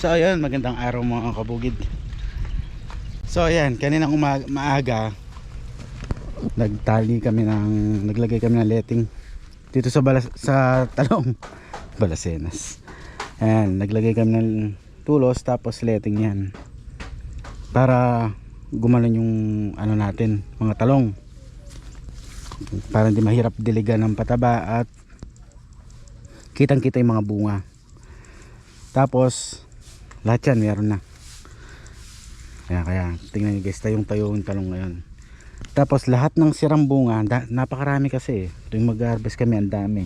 So ayan, magandang araw mga kabugid. So ayan, kaninang umaga, nagtali kami ng naglagay kami ng letting dito sa balas, sa talong balasenas. Ayan, naglagay kami ng tulos tapos letting yan. Para gumanon yung ano natin, mga talong. Para hindi mahirap diligan ng pataba at kitang kita yung mga bunga. Tapos lahat yan meron na. Kaya kaya tingnan niyo guys, tayong tayo yung talong ngayon. Tapos lahat ng sirang bunga, da, napakarami kasi. eh. Tuwing mag-harvest kami, ang dami.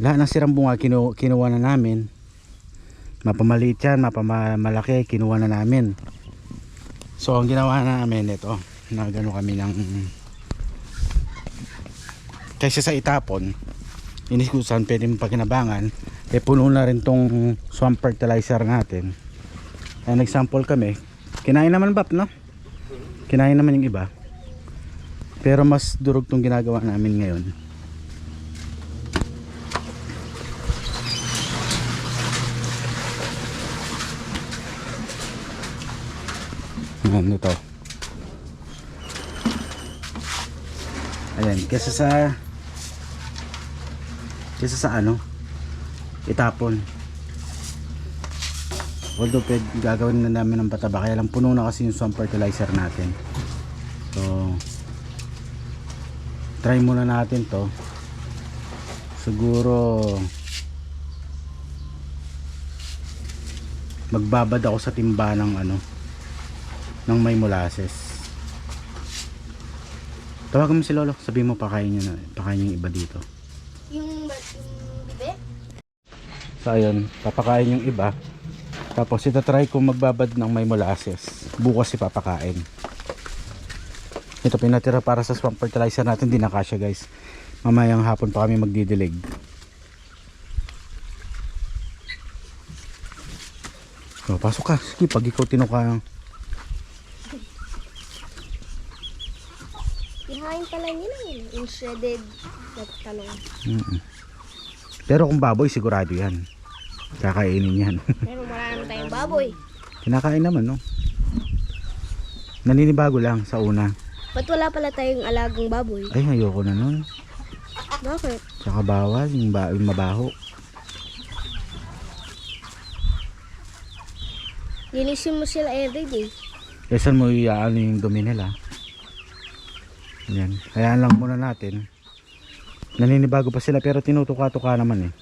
Lahat ng sirang bunga kinu, kinuha na namin. Mapamaliit yan, mapamalaki, kinuha na namin. So ang ginawa namin ito, nagano kami ng kaysa sa itapon, inis kung saan pwede pagkinabangan, eh puno na rin tong swamp fertilizer natin. Kaya nag-sample kami. Kinain naman bap, no? Kinain naman yung iba. Pero mas durog tong ginagawa namin ngayon. Ano to? Ayan, kesa sa kesa sa ano itapon. Although pwede gagawin na namin ng pataba kaya lang puno na kasi yung swamp fertilizer natin. So try muna natin to. Siguro magbabad ako sa timba ng ano ng may molasses. Tawagan mo si lolo sabi mo pakain nyo na pakain yung iba dito Yung, yung bibe? So ayun, papakain yung iba. Tapos itatry ko magbabad ng may molasses. Bukas ipapakain. Ito pinatira para sa swamp fertilizer natin, di na kasya guys. Mamayang hapon pa kami magdidilig. So, pasok ka. Sige, pag ikaw tinuka Kinain pala nila yun. Yung shredded na talong. Mm-mm. Pero kung baboy, sigurado yan. Kakainin yan. Pero wala naman tayong baboy. Kinakain naman, no? Naninibago lang sa una. Ba't wala pala tayong alagang baboy? Ay, ayoko na nun. Bakit? Tsaka bawal, yung, ba yung mabaho. Linisin mo sila everyday. Eh, saan mo iaano yung dumi nila? Yan. Hayaan lang muna natin. Naninibago pa sila pero tinutuka-tuka naman eh.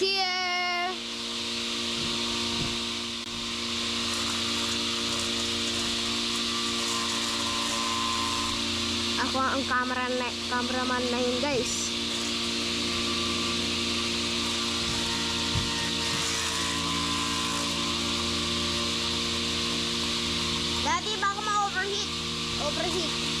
Here! Ako ang camera na, cameraman na yun guys. Daddy, baka ma-overheat. Overheat.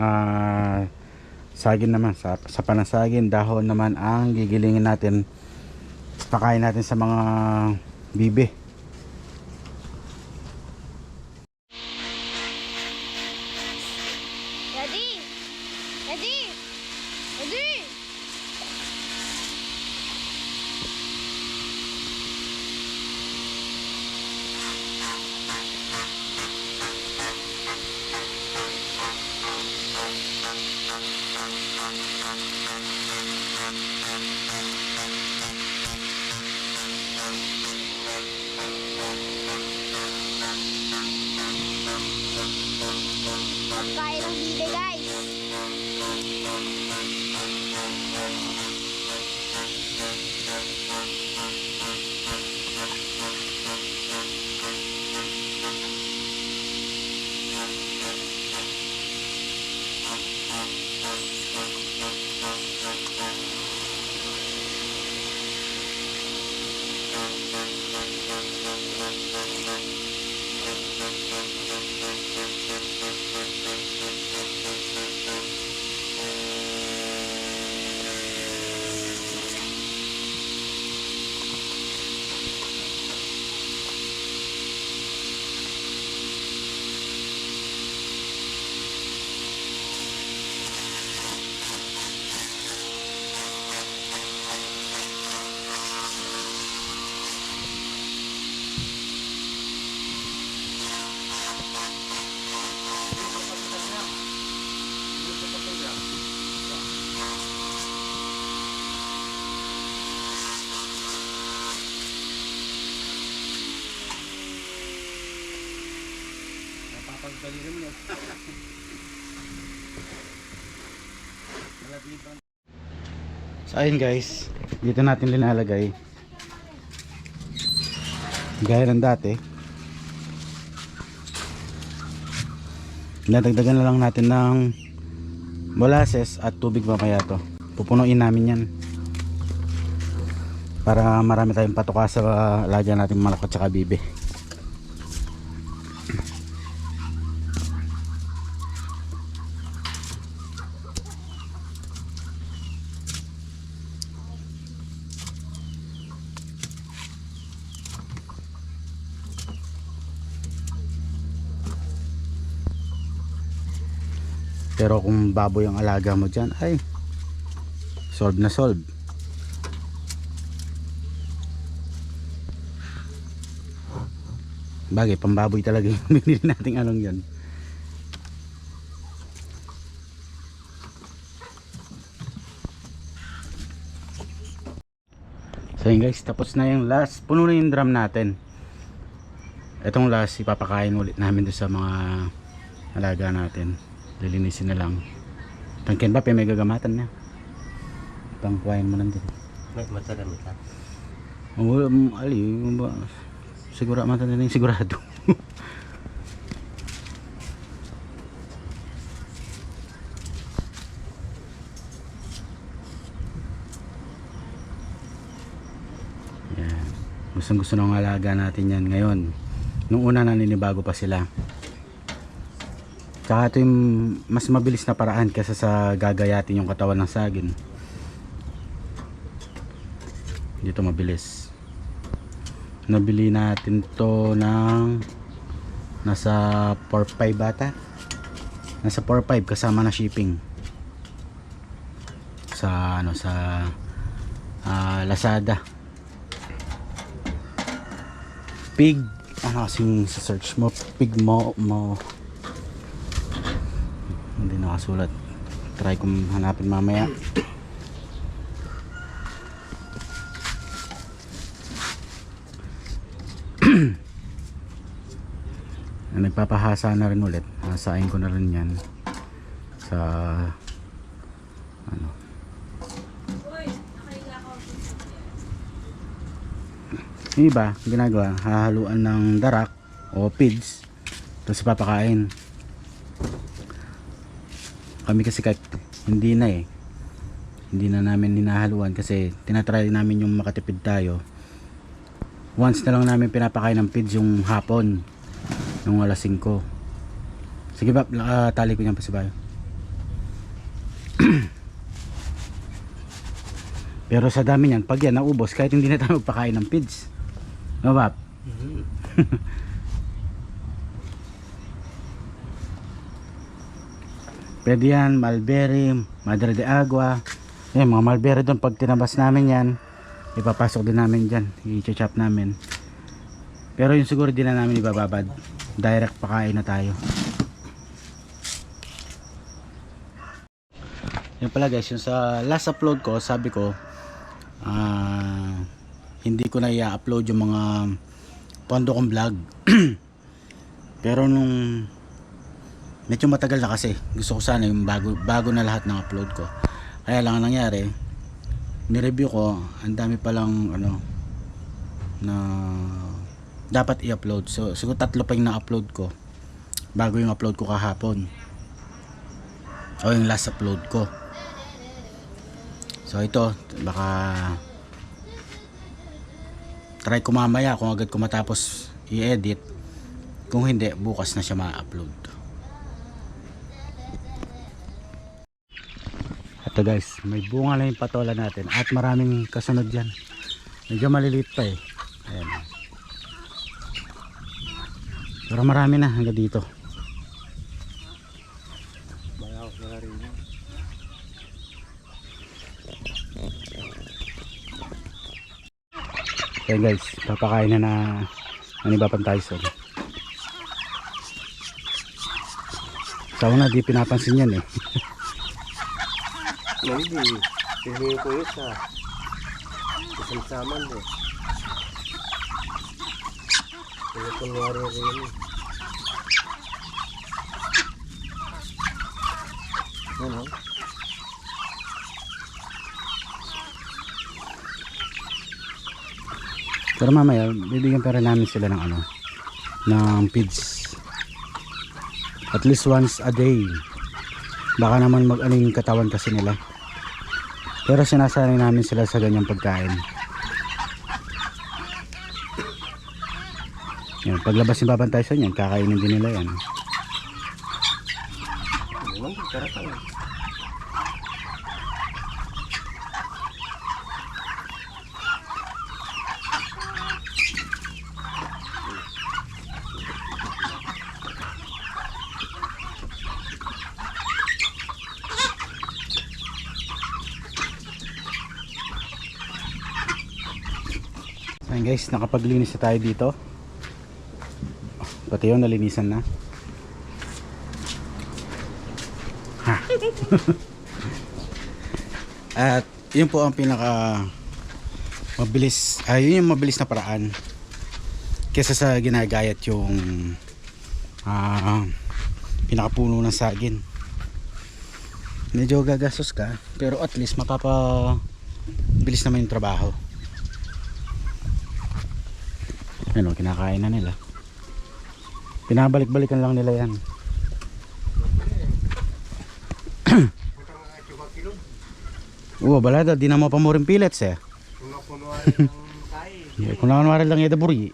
Ah, sagin naman. Sa, sa panasagin dahon naman ang gigilingin natin. Pakain natin sa mga bibe Thank you. So ayun guys, dito natin linalagay. Gaya ng dati. Nadagdagan na lang natin ng molasses at tubig mamaya to. Pupunuin namin yan. Para marami tayong patuka sa lagyan natin malakot at bibe. Pero kung baboy ang alaga mo dyan, ay solve na solve. Bagay, pambaboy talaga yung binili nating anong yun. So yun guys, tapos na yung last. Puno na yung drum natin. Itong last, ipapakain ulit namin doon sa mga alaga natin. Lilinisin na lang. Tangkin ba, may gagamatan na. Pangkuhain mo lang din. May matagamit ha. Oo, um, ali, yung ba, sigura mata na rin sigurado. Gustong gusto ng alaga natin yan ngayon. Nung una naninibago pa sila. Tsaka ito yung mas mabilis na paraan kaysa sa gagayatin yung katawan ng sagin. Dito mabilis. Nabili natin to ng nasa 4.5 bata. Nasa 4.5 kasama na shipping. Sa ano sa ah, Lazada. Pig ano kasing sa search mo pig mo mo nakasulat try kong hanapin mamaya. Na nagpapahasa na rin ulit. Hasain ko na rin yan. Sa ano? Yung iba ginagawa hahaluan ng darak o pids tapos papakain kami kasi kahit hindi na eh. Hindi na namin hinahaluan kasi tinatry namin yung makatipid tayo. Once na lang namin pinapakain ng pids yung hapon yung alas 5 sige ba uh, ah, tali ko niyan pa si Bayo. Pero sa dami niyan pag yan naubos kahit hindi na tayo magpakain ng pids. No ba mm -hmm. Pwede yan, mulberry, madre de agua. Yan, mga mulberry doon, pag tinabas namin yan, ipapasok din namin dyan. I-chop namin. Pero yung siguro din na namin ibababad. Direct pakain na tayo. Yan pala guys, yung sa last upload ko, sabi ko, ah, hindi ko na i-upload yung mga pondo kong vlog. Pero nung medyo matagal na kasi, gusto ko sana yung bago, bago na lahat ng upload ko. Kaya lang ang nangyari, ni-review ko, ang dami palang ano, na dapat i-upload. So, siguro tatlo pa yung na-upload ko bago yung upload ko kahapon. O yung last upload ko. So ito, baka try ko mamaya kung agad ko matapos i-edit. Kung hindi, bukas na siya ma-upload. Ito guys, may bunga na yung patola natin at maraming kasunod dyan. Medyo maliliit pa eh. Ayan. Pero marami na hanggang dito. Okay guys, papakain na na ano ba Tyson. Sa una di pinapansin yan eh. Hindi. Hindi ko isa. Isang saman eh. Kaya kunwari rin. Ano? Pero mamaya, bibigyan pa rin namin sila ng ano, ng feeds. At least once a day. Baka naman mag-ano yung katawan kasi nila. Pero sinasanay namin sila sa ganyang pagkain. Yan, paglabas ni Babantay sa yan, kakainin din nila yan. Ano? Karatan. Ayan guys, nakapaglinis na tayo dito. Pati yun, nalinisan na. Ha. At yun po ang pinaka mabilis, ay yun yung mabilis na paraan kesa sa ginagayat yung ah pinakapuno ng saging. Medyo gagastos ka, pero at least mapapa bilis naman yung trabaho. Ano, kinakain na nila. Pinabalik-balikan lang nila yan. Oo, balada, di na mo pa mo rin pillets eh. Kung nakanwari lang yung buri.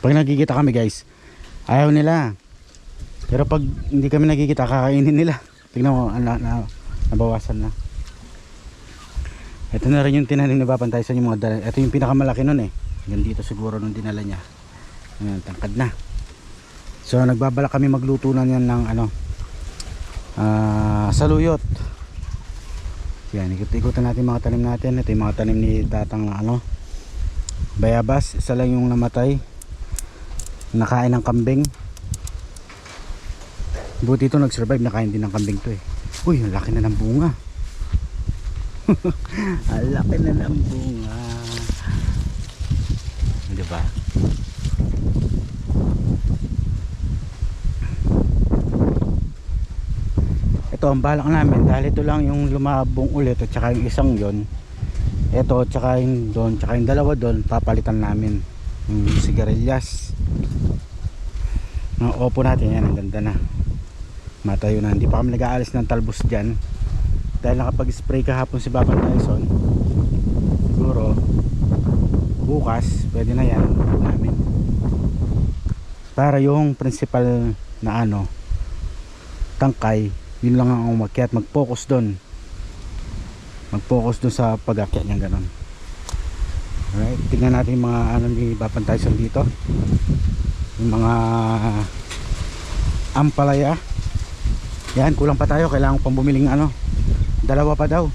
pag nagkikita kami guys, ayaw nila. Pero pag hindi kami nagkikita, kakainin nila. Tingnan mo, na, na, nabawasan na. Ito na rin yung tinanim na papantay sa mga dala. Ito yung pinakamalaki nun eh. Hanggang dito siguro nung dinala niya. Ayan, tangkad na. So nagbabala kami magluto na yan ng ano, ah saluyot. Yan, ikot-ikotan natin mga tanim natin. Ito yung mga tanim ni tatang ano, bayabas. Isa lang yung namatay. Nakain ng kambing. Buti ito nag-survive, nakain din ng kambing to eh. Uy, ang laki na ng bunga. ang laki na ng bunga. Di ba? Ito ang balak namin dahil ito lang yung lumabong ulit at saka yung isang yon. Ito at saka yung doon, tsaka yung dalawa doon papalitan namin yung sigarilyas. Ang opo natin yan, ang ganda na. Matayo na, hindi pa kami nag-aalis ng talbos dyan dahil nakapag-spray kahapon si Papa Tyson siguro bukas pwede na yan namin para yung principal na ano tangkay yun lang ang umakyat mag focus doon mag-focus dun sa pag-akyat niya ganun. Alright, tingnan natin mga ano ni Bapan Tyson dito. Yung mga ampalaya. Yan, kulang pa tayo. Kailangan pang bumiling ano. Dalawa pa daw.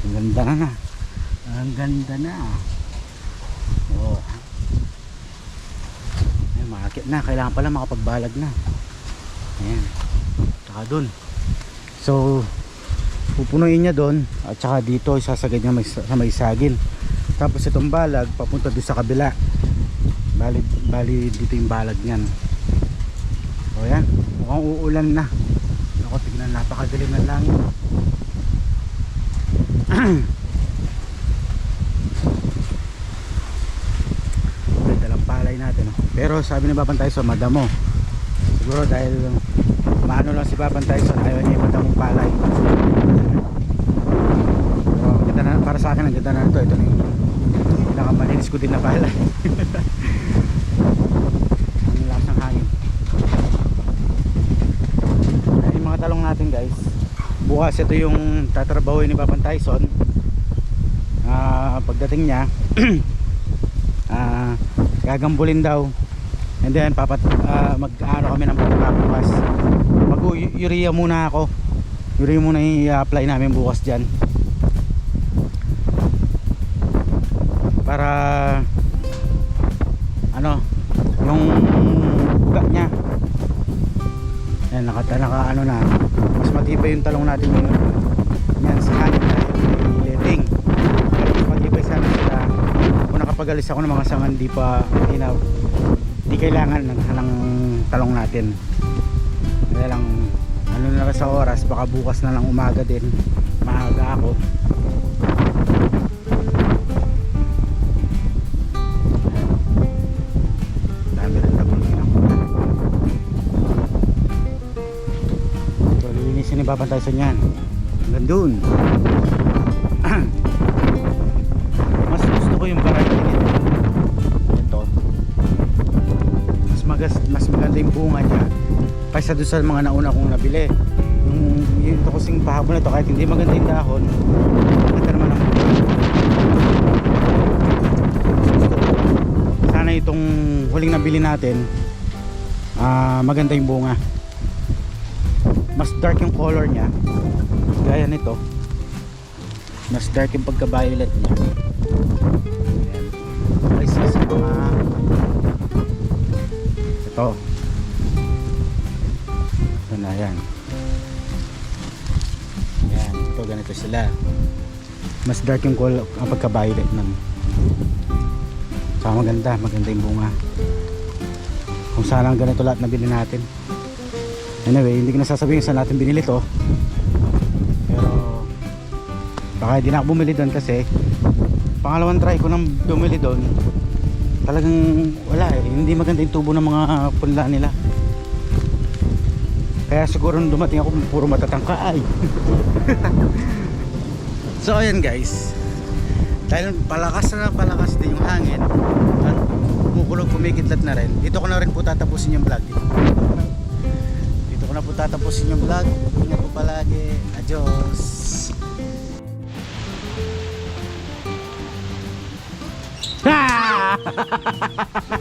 Ang ganda na. Ang ganda na. Oh. Ay, makakit na. Kailangan pala makapagbalag na. Ayan. Tsaka dun. So, pupunuin niya doon at saka dito isasagad niya may, sa may saging. Tapos itong balag papunta doon sa kabila. Bali, bali dito yung balag niyan. O yan, mukhang uulan na. Ako tignan napakadilim ng langit. Ganda lang palay natin. oh. Pero sabi ni Baban Tyson, madamo. Siguro dahil maano lang si Baban Tyson, ayaw niya yung madamong palay. Pero ganda na, para sa akin, ang ganda na ito. Ito na yung pinakamalinis ko din na palay. ang lakas ng hangin. Ayan yung mga natin guys. Bukas ito yung tatrabahoy ni Baban Tyson. Ah, pagdating niya, ah, gagambulin daw. And then papat ah, mag-ano kami ng pagpapapas. Mag urea muna ako. Urea muna i-apply namin bukas diyan. Yan naka, ano na. Mas matibay yung talong natin yung yan sa hangin na yung letting. Pero mas matibay sana sila. Kung nakapagalis ako ng mga sangan di pa inaw di kailangan ng, ng talong natin. Kaya lang ano na lang sa oras baka bukas na lang umaga din. Maaga ako babantay sa niyan hanggang dun mas gusto ko yung variety nito ito. Mas magas mas maganda yung bunga niya kaysa doon sa mga nauna kong nabili. Yung yung ito kasing pahabol na ito kahit hindi maganda yung dahon maganda naman ang sana itong huling nabili natin ah maganda yung bunga mas dark yung color niya. Gaya nito. Mas dark yung pagka violet niya kaysa sa mga ito. Ito na yan yan ito ganito sila. Mas dark yung color ang pagka violet ng saka maganda maganda yung bunga. Kung sana ganito lahat na bilhin natin anyway hindi ko nasasabihin saan natin binili to. Pero baka hindi na ako bumili doon kasi pangalawang try ko nang bumili doon talagang wala eh. Hindi maganda yung tubo ng mga uh, punla nila. Kaya siguro nung dumating ako puro matatangka ay. So ayan guys. Dahil palakas na palakas din yung hangin at kumukulog kumikidlat na rin. Dito ko na rin po tatapusin yung vlog. dito tatapusin yung vlog ingat po palagi adios Ha!